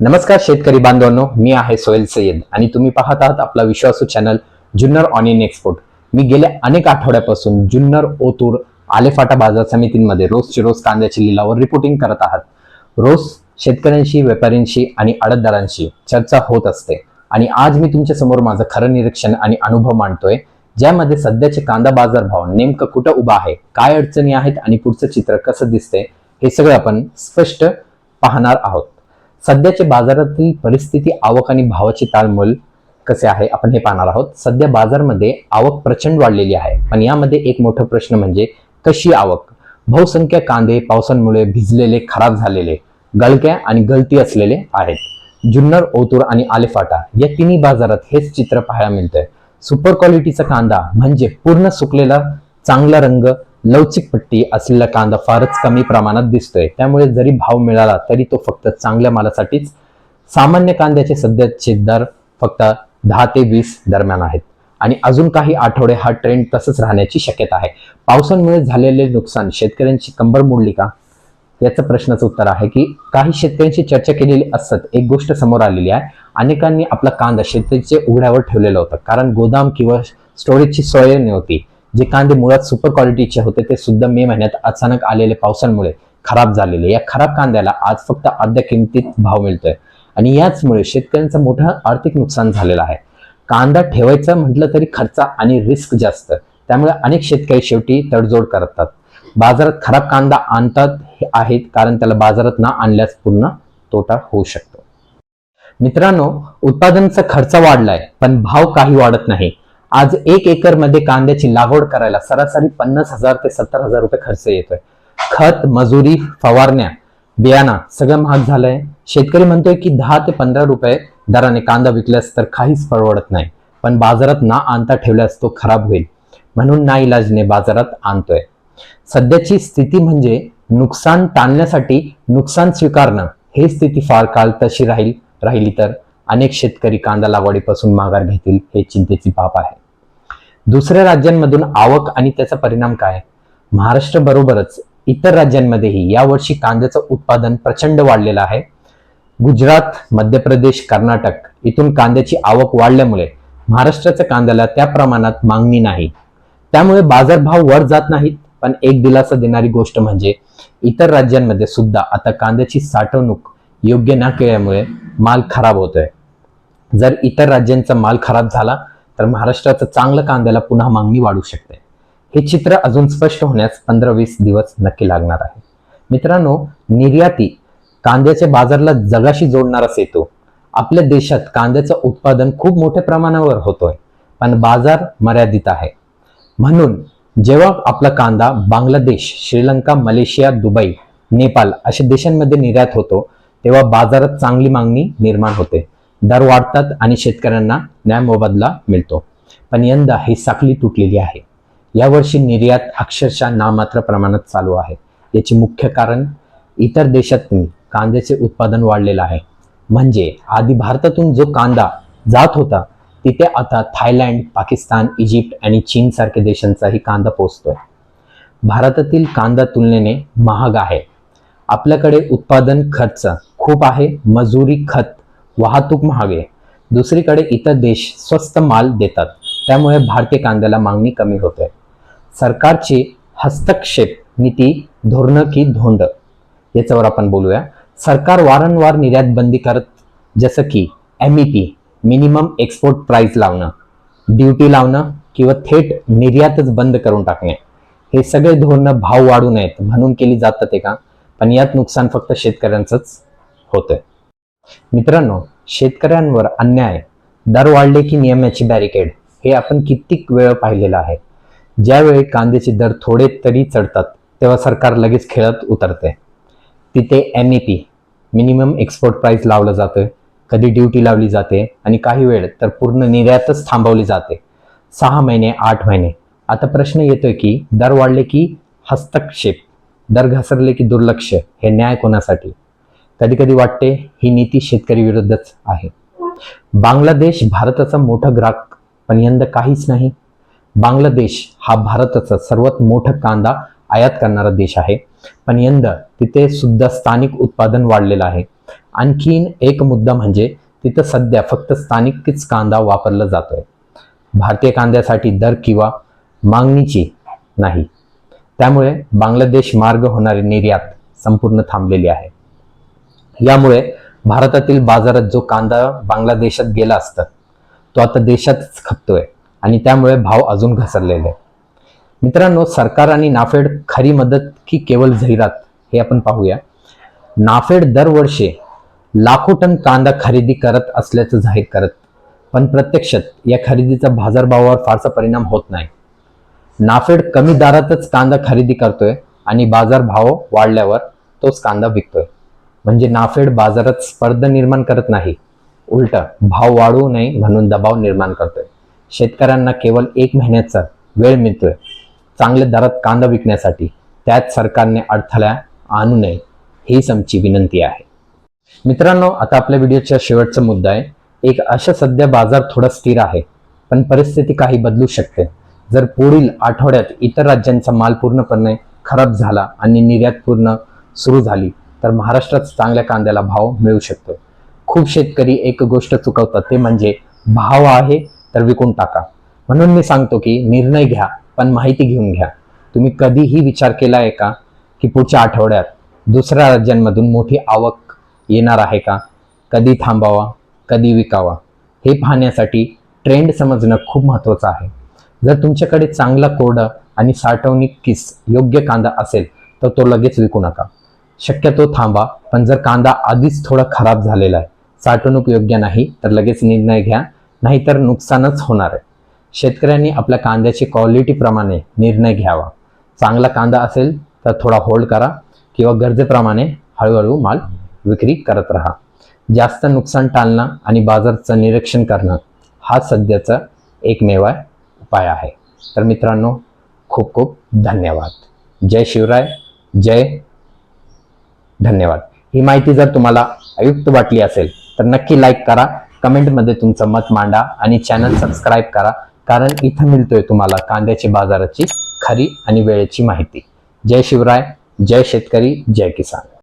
नमस्कार शेतकरी बांधवांनो मी आहे सोहेल सय्यद आणि तुम्ही पाहत आहात आपला विश्वासू चॅनल जुन्नर ऑनियन एक्सपोर्ट. मी गेल्या अनेक आठवड्यापासून जुन्नर ओतूर आलेफाटा बाजार समितींमध्ये रोजची रोज कांद्याची लिलावर रिपोर्टिंग करत आहात. रोज शेतकऱ्यांशी व्यापाऱ्यांशी आणि आडतदारांशी चर्चा होत असते आणि आज मी तुमच्यासमोर माझं खरं निरीक्षण आणि अनुभव मांडतोय ज्यामध्ये सध्याचे कांदा बाजार भाव नेमकं कुठं उभा आहे काय अडचणी आहेत आणि पुढचं चित्र कसं दिसतंय हे सगळं आपण स्पष्ट पाहणार आहोत. सध्याचे बाजारातील परिस्थिती आवक आणि भावाची ताळमोल कसे आहे? आपण हे पाहणार आहोत. सध्या बाजारमध्ये आवक प्रचंड वाढलेली आहे. पण यामध्ये एक मोठा प्रश्न म्हणजे कशी आवक? बहुसंख्य कांदे पावसांमुळे भिजलेले खराब झालेले गळक्या आणि गळती असलेले आहेत. जुन्नर ओतूर आणि आलेफाटा या तिन्ही बाजारात हेच चित्र पाहायला मिळतंय. सुपर क्वालिटीचा कांदा म्हणजे पूर्ण सुकलेला चांगला रंग लवचिक पट्टी असलेला कांदा फारच कमी प्रमाणात दिसतोय. त्यामुळे जरी भाव मिळाला तरी तो फक्त चांगल्या मालासाठीच सामान्य कांद्याचे सध्याचे दर फक्त दहा ते वीस दरम्यान आहेत. आणि अजून काही आठवडे हा ट्रेंड तसंच राहण्याची शक्यता आहे. पावसांमुळे झालेले नुकसान शेतकऱ्यांची कंबर मोडली का? याचं प्रश्नाचं उत्तर आहे की काही शेतकऱ्यांशी चर्चा केलेली असत एक गोष्ट समोर आलेली आहे. अनेकांनी आपला कांदा शेतीचे उघड्यावर ठेवलेलं होतं कारण गोदाम किंवा स्टोरेजची सोय नव्हती. जे कांदे मुळात सुपर क्वालिटीचे होते ते सुद्धा मे महिन्यात अचानक आलेले पावसांमुळे खराब झालेले. या खराब कांद्याला आज फक्त अर्ध्या किमतीत भाव मिळतोय. आणि याचमुळे शेतकऱ्यांचं मोठं आर्थिक नुकसान झालेलं आहे. कांदा ठेवायचा म्हटलं तरी खर्च आणि रिस्क जास्त. त्यामुळे अनेक शेतकरी शेवटी तडजोड करतात. बाजारात खराब कांदा आणतात आहेत कारण त्याला बाजारात ना आणल्यास पूर्ण तोटा होऊ शकतो. मित्रांनो उत्पादनाचा खर्च वाढलाय पण भाव काही वाढत नाही. आज एक एकरमध्ये कांद्याची लागवड करायला सरासरी पन्नास हजार ते सत्तर हजार रुपये खर्च येतोय. खत मजुरी फवारण्या बियाणा सगळं महाग झालंय. शेतकरी म्हणतोय की दहा ते पंधरा रुपये दराने कांदा विकल्यास तर काहीच परवडत नाही. पण बाजारात ना आणता ठेवल्यास तो खराब होईल. म्हणून ना इलाजने बाजारात आणतोय. सध्याची स्थिती म्हणजे नुकसान टाळण्यासाठी नुकसान स्वीकारणं. हे स्थिती फार काळ तशी राहील राहिली तर अनेक शेतकरी कांदा लागवडीपासून माघार घेतील हे चिंतेची बाब आहे. दुसऱ्या राज्यांमधून आवक आणि त्याचा परिणाम काय? महाराष्ट्र बरोबरच इतर राज्यांमध्येही यावर्षी कांद्याचं उत्पादन प्रचंड वाढलेलं आहे. गुजरात मध्य प्रदेश कर्नाटक इथून कांद्याची आवक वाढल्यामुळे महाराष्ट्राच्या कांद्याला त्या प्रमाणात मागणी नाही. त्यामुळे बाजारभाव वर जात नाहीत. पण एक दिलासा देणारी गोष्ट म्हणजे इतर राज्यांमध्ये सुद्धा आता कांद्याची साठवणूक योग्य न केल्यामुळे माल खराब होतोय. जर इतर राज्यांचा माल खराब झाला तर महाराष्ट्राचं चांगलं कांद्याला पुन्हा मागणी वाढू शकते. हे चित्र अजून स्पष्ट होण्यास पंधरा वीस दिवस नक्की लागणार आहे. मित्रांनो निर्याती कांद्याच्या बाजारला जगाशी जोडणारा सेतू. आपल्या देशात कांद्याचं उत्पादन खूप मोठ्या प्रमाणावर होतोय पण बाजार मर्यादित आहे. म्हणून जेव्हा आपला कांदा बांगलादेश श्रीलंका मलेशिया दुबई नेपाळ अशा देशांमध्ये निर्यात होतो तेव्हा बाजारात चांगली मागणी निर्माण होते. दर वाढतात आणि शेतकऱ्यांना न्याय मोबदला मिळतो. पण यंदा ही साखळी तुटलेली आहे. यावर्षी निर्यात अक्षरशः नामात्र प्रमाणात चालू आहे. याचे मुख्य कारण इतर देशातून कांद्याचे उत्पादन वाढलेलं आहे. म्हणजे आधी भारतातून जो कांदा जात होता तिथे आता थायलंड पाकिस्तान इजिप्त आणि चीन सारख्या देशांचाही कांदा पोचतोय भारतातील कांदा तुलनेने महाग आहे. आपल्याकडे उत्पादन खर्च खूप आहे मजुरी खत वाहतूक महाग. आहे दुसरीकडे इतर देश स्वस्त माल देतात. त्यामुळे भारतीय कांद्याला मागणी कमी होते. सरकारची हस्तक्षेप नीती धोरणं की धोंड. याच्यावर आपण बोलूया. सरकार वारंवार निर्यात बंदी करत जसं की M E P minimum export price लावणं ड्युटी लावणं किंवा थेट निर्यातच बंद करून टाकणे. हे सगळे धोरणं भाव वाढू नयेत म्हणून केली जातात ते का? पण यात नुकसान फक्त शेतकऱ्यांचंच होतंय. मित्रांनो शेतकऱ्यांवर अन्याय दर वाढले की नियमाची बॅरिकेड हे आपण कित्येक वेळ पाहिलेलं आहे. ज्यावेळी कांद्याचे दर थोडे तरी चढतात तेव्हा सरकार लगेच खेळत उतरते. तिथे M E P minimum export price लावलं जातं कधी ड्युटी लावली जाते आणि काही वेळ तर पूर्ण निर्यातच थांबवली जाते. सहा महिने आठ महिने. आता प्रश्न येतोय की दर वाढले की हस्तक्षेप दर घसरले की दुर्लक्ष हे न्याय कोणासाठी? कधी कधी वाटते ही नीती शेतकरी विरुद्धच आहे. बांगलादेश भारताचा मोठा ग्राहक पण यंदा काहीच नाही. बांगलादेश हा भारताचा सर्वात मोठा कांदा आयात करणारा देश आहे. पण यंदा तिथे सुद्धा स्थानिक उत्पादन वाढलेलं आहे. आणखीन एक मुद्दा म्हणजे तिथं सध्या फक्त स्थानिकच कांदा वापरला जातोय. भारतीय कांद्यासाठी दर किंवा मागणीची नाही. त्यामुळे बांगलादेश मार्ग होणारी निर्यात संपूर्ण थांबलेली आहे. यामुळे भारतातील बाजारात जो कांदा बांगलादेशात गेला असता तो आता देशातच खपतोय आणि त्यामुळे भाव अजून घसरलेले आहे मित्रांनो सरकार आणि नाफेड खरी मदत की केवळ जाहिरात हे आपण पाहूया. नाफेड दरवर्षी लाखो टन कांदा खरेदी करत असल्याचं जाहीर करत पण प्रत्यक्षात या खरेदीचा बाजारभावावर फारसा परिणाम होत नाही. नाफेड कमी दरातच कांदा खरेदी करतोय आणि बाजारभाव वाढल्यावर तोच कांदा विकतोय. म्हणजे नाफेड बाजारात स्पर्धा निर्माण करत नाही. उलट भाव वाढवू नये म्हणून दबाव निर्माण करतोय. शेतकऱ्यांना केवळ एक महिन्याचा वेळ मिळतोय. चांगल्या दरात कांदा विकण्यासाठी त्यात सरकारने अडथळा आणू नये हीच आमची विनंती आहे. मित्रांनो आता आपल्या व्हिडिओच्या शेवटचा मुद्दा आहे. एक अशा सध्या बाजार थोडा स्थिर आहे पण परिस्थिती काही बदलू शकते. जर पुढील आठवड्यात इतर राज्यांचा माल पूर्णपणे खराब झाला आणि निर्यात पूर्ण सुरू झाली तर महाराष्ट्रात चांगल्या कांद्याला भाव मिळू शकतो. खूप शेतकरी एक गोष्ट चुकवतात ते म्हणजे भाव आहे तर विकून टाका. म्हणून मी सांगतो की निर्णय घ्या पण माहिती घेऊन घ्या. तुम्ही कधीही विचार केला आहे का की पुढच्या आठवड्यात दुसऱ्या राज्यांमधून मोठी आवक येणार आहे का? कधी थांबावा कधी विकावा? हे पाहण्यासाठी ट्रेंड समजणं खूप महत्त्वाचं आहे. जर तुमच्याकडे चांगला कोरडा आणि साठवणुकीस योग्य कांदा असेल तर तो लगेच विकू नका. शक्यतो थांबा पण जर कांदा आधीच थोडा खराब झालेला आहे साठवणूक योग्य नाही तर लगेच निर्णय घ्या नाहीतर नुकसानच होणार आहे. शेतकऱ्यांनी आपल्या कांद्याची क्वालिटीप्रमाणे निर्णय घ्यावा. चांगला कांदा असेल तर थोडा होल्ड करा किंवा गरजेप्रमाणे हळूहळू माल विक्री करत राहा. जास्त नुकसान टाळणं आणि बाजारचं निरीक्षण करणं हा सध्याचा एकमेव उपाय आहे. तर मित्रांनो खूप खूप धन्यवाद. जय शिवराय जय धन्यवाद. ही माहिती जर तुम्हाला आयुक्त वाटली असेल तर नक्की लाईक करा कमेंटमध्ये तुमचं मत मांडा आणि चॅनल सबस्क्राईब करा कारण इथं मिळतोय तुम्हाला कांद्याची बाजाराची खरी आणि वेळेची माहिती. जय शिवराय जय शेतकरी जय किसान.